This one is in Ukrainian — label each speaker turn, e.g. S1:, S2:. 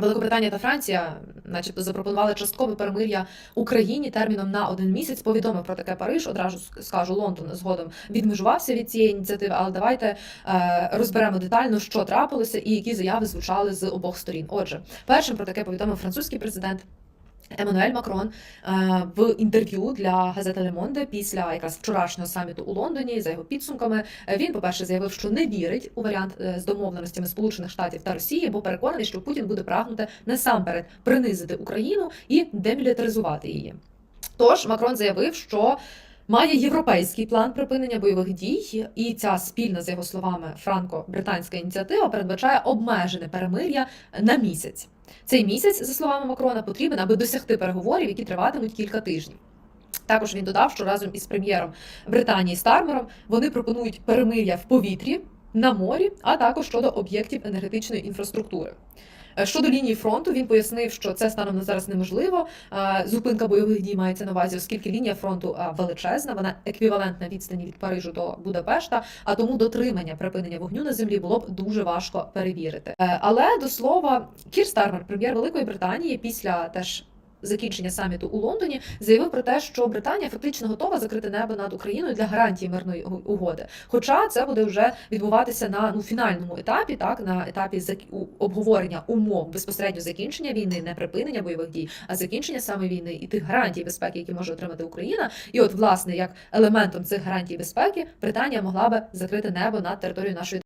S1: Великобританія та Франція, начебто, запропонували часткове перемир'я Україні терміном на один місяць. Повідомив про таке Париж. Одразу скажу, Лондон згодом відмежувався від цієї ініціативи. Але давайте е, розберемо детально, що трапилося і які заяви звучали з обох сторін. Отже, першим про таке повідомив французький президент. Еммануель Макрон е, в інтерв'ю для газети Лемонде після якраз вчорашнього саміту у Лондоні за його підсумками е, він, по-перше, заявив, що не вірить у варіант е, з домовленостями Сполучених Штатів та Росії, бо переконаний, що Путін буде прагнути насамперед принизити Україну і демілітаризувати її. Тож Макрон заявив, що має європейський план припинення бойових дій, і ця спільна, за його словами, франко-британська ініціатива передбачає обмежене перемир'я на місяць. Цей місяць, за словами Макрона, потрібен, аби досягти переговорів, які триватимуть кілька тижнів. Також він додав, що разом із прем'єром Британії Стармером вони пропонують перемир'я в повітрі, на морі, а також щодо об'єктів енергетичної інфраструктури. Е, Щодо лінії фронту, він пояснив, що це станом на зараз неможливо. Е, Зупинка бойових дій мається на увазі, оскільки лінія фронту е, величезна, вона еквівалентна відстані від Парижу до Будапешта, а тому дотримання припинення вогню на землі було б дуже важко перевірити. Але до слова, Кір Стармер, прем'єр Великої Британії, після теж. Закінчення саміту у Лондоні заявив про те, що Британія фактично готова закрити небо над Україною для гарантії мирної угоди. Хоча це буде вже відбуватися на ну фінальному етапі, так на етапі обговорення умов безпосередньо закінчення війни, не припинення бойових дій, а закінчення саме війни і тих гарантій безпеки, які може отримати Україна. І от власне як елементом цих гарантій безпеки Британія могла би закрити небо над територією нашої